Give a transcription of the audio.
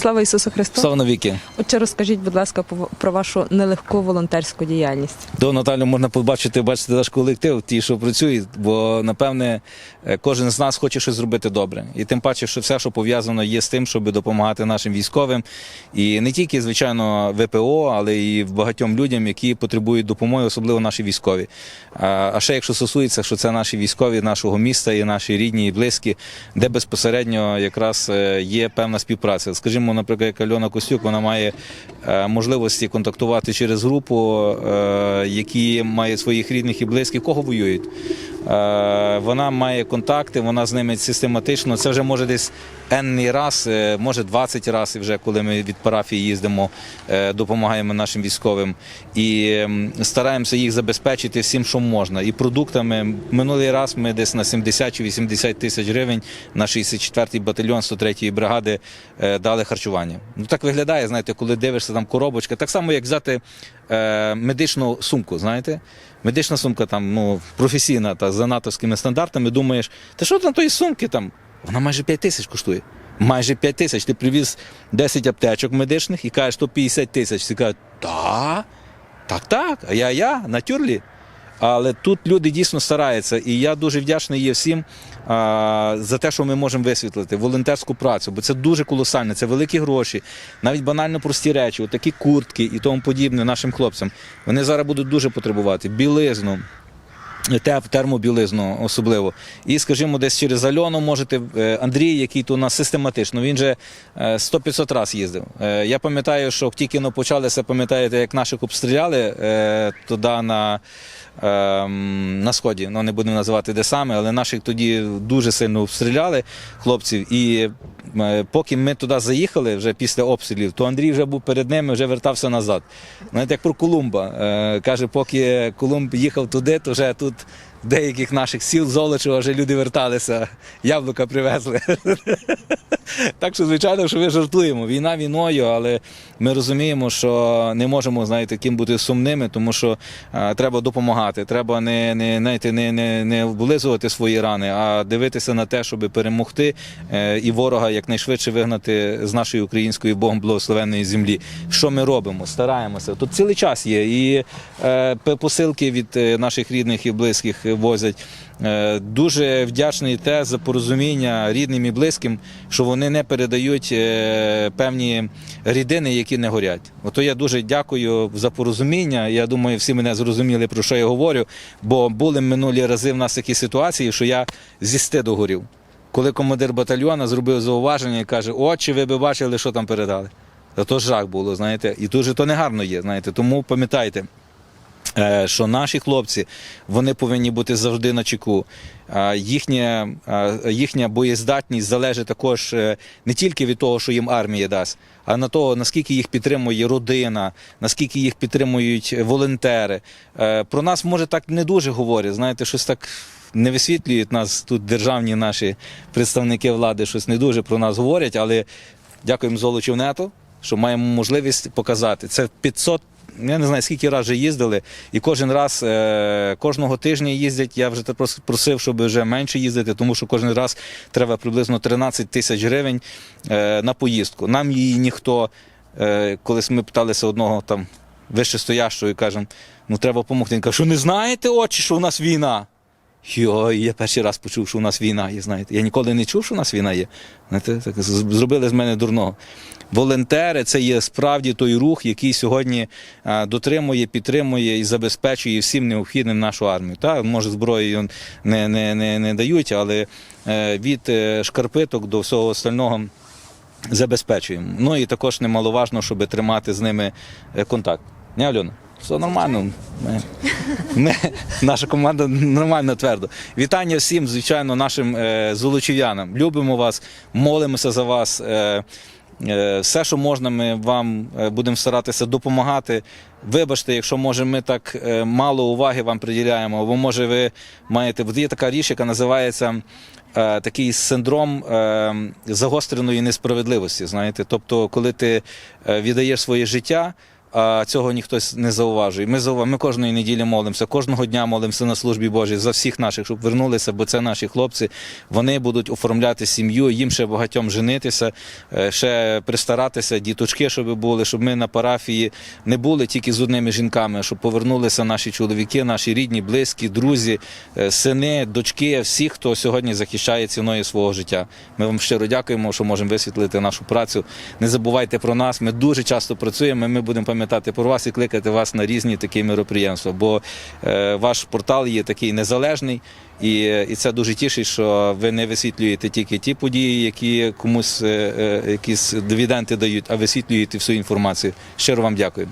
Слава Ісусу Христу! Слава навіки. Отже, розкажіть, будь ласка, про вашу нелегку волонтерську діяльність. До Наталю можна побачити, бачити наш колектив, ті, що працюють, бо напевне е, кожен з нас хоче щось зробити добре. І тим паче, що все, що пов'язано є з тим, щоб допомагати нашим військовим. І не тільки, звичайно, ВПО, але і багатьом людям, які потребують допомоги, особливо наші військові. А ще якщо стосується, що це наші військові нашого міста і наші рідні і близькі, де безпосередньо якраз е, є певна співпраця. Скажімо, наприклад, як Альона Костюк, вона має е, можливості контактувати через групу, е, які має своїх рідних і близьких, кого воюють. Е, Вона має контакти, вона з ними систематично. Це вже може десь енний раз, е, може 20 разів вже, коли ми від парафії їздимо, е, допомагаємо нашим військовим і ем, стараємося їх забезпечити всім, що можна. І продуктами минулий раз ми десь на 70 чи 80 тисяч гривень на 64-й батальйон 103-ї бригади дали харчування. Ну так виглядає, знаєте, коли дивишся там коробочка, так само як взяти е, медичну сумку, знаєте. Медична сумка там ну професійна та за натовськими стандартами. Думаєш, та що там тої сумки там? Вона майже 5 тисяч коштує. Майже 5 тисяч. Ти привіз 10 аптечок медичних і кажеш, то 50 тисяч. Ти кажуть, так, так, так, а я, я, на тюрлі. Але тут люди дійсно стараються, і я дуже вдячний є всім а, за те, що ми можемо висвітлити волонтерську працю, бо це дуже колосально, це великі гроші, навіть банально прості речі, такі куртки і тому подібне нашим хлопцям. Вони зараз будуть дуже потребувати білизну. Термобілизну особливо. І, скажімо, десь через Альону можете е, Андрій, який тут у нас систематично, він же е, 100-500 разів їздив. Е, Я пам'ятаю, що тільки но почалися, пам'ятаєте, як наших обстріляли е, туди на, ем, на сході. Ну не будемо називати де саме, але наших тоді дуже сильно обстріляли хлопців. І е, поки ми туди заїхали вже після обстрілів, то Андрій вже був перед ними, вже вертався назад. Навіть як про Колумба. Е, Каже, поки Колумб їхав туди, то вже тут деяких наших сіл Золочева вже люди верталися, яблука привезли. Так що, звичайно, що ми жартуємо. Війна війною, але ми розуміємо, що не можемо знаєте, ким бути сумними, тому що е, треба допомагати. Треба не, не, знаєте, не, не, не облизувати свої рани, а дивитися на те, щоб перемогти е, і ворога якнайшвидше вигнати з нашої української Богом благословенної землі. Що ми робимо? Стараємося. Тут цілий час є. І е, посилки від е, наших рідних і близьких возять. Е, Дуже вдячний те за порозуміння рідним і близьким, що вони не передають е, певні рідини, які не горять. Ото я дуже дякую за порозуміння. Я думаю, всі мене зрозуміли, про що я говорю. Бо були минулі рази в нас такі ситуації, що я зі стиду горів. Коли командир батальйона зробив зауваження і каже: От, чи ви би бачили, що там передали. Та то жах було, знаєте, і дуже то негарно є, знаєте. Тому пам'ятайте, що наші хлопці вони повинні бути завжди на чеку. Їхня, їхня боєздатність залежить також е, не тільки від того, що їм армія дасть, а на того, наскільки їх підтримує родина, наскільки їх підтримують волонтери. Е, Про нас може так не дуже говорять. Знаєте, щось так. Не висвітлюють нас тут державні наші представники влади, щось не дуже про нас говорять, але дякуємо Золочівнету, що маємо можливість показати. Це 500 я не знаю, скільки разів їздили, і кожен раз, е, кожного тижня їздять. Я вже просив, щоб вже менше їздити, тому що кожен раз треба приблизно 13 тисяч гривень е, на поїздку. Нам її ніхто, е, колись ми питалися одного там вищестоящого і кажемо, ну треба допомогти. Він каже, що не знаєте, очі, що у нас війна? Йой, я перший раз почув, що у нас війна є. Знаєте, я ніколи не чув, що у нас війна є. Знаєте, так зробили з мене дурного. Волонтери це є справді той рух, який сьогодні дотримує, підтримує і забезпечує всім необхідним нашу армію. Та може зброю не, не, не, не дають, але е, від е, шкарпиток до всього остального. Забезпечуємо. Ну і також немаловажно, щоб тримати з ними е, контакт. Не, Альона? Все нормально. Ми, ми, наша команда нормально твердо. Вітання всім, звичайно, нашим е, золочів'янам. Любимо вас, молимося за вас. Е, е, все, що можна, ми вам е, будемо старатися допомагати. Вибачте, якщо може ми так е, мало уваги вам приділяємо, або може ви маєте. От є така річ, яка називається е, такий синдром е, загостреної несправедливості. Знаєте, тобто, коли ти е, віддаєш своє життя. А цього ніхто не зауважує. Ми ми кожної неділі молимося, кожного дня молимося на службі Божій за всіх наших, щоб вернулися, бо це наші хлопці. Вони будуть оформляти сім'ю, їм ще багатьом женитися, е, ще пристаратися, діточки, щоб були, щоб ми на парафії не були тільки з одними жінками, щоб повернулися наші чоловіки, наші рідні, близькі, друзі, е, сини, дочки, всі, хто сьогодні захищає ціною свого життя. Ми вам щиро дякуємо, що можемо висвітлити нашу працю. Не забувайте про нас. Ми дуже часто працюємо. Ми будемо пам'ятати про вас і кликати вас на різні такі мероприємства. Бо е, ваш портал є такий незалежний, і, і це дуже тішить, що ви не висвітлюєте тільки ті події, які комусь е, е, якісь дивіденти дають, а висвітлюєте всю інформацію. Щиро вам дякую.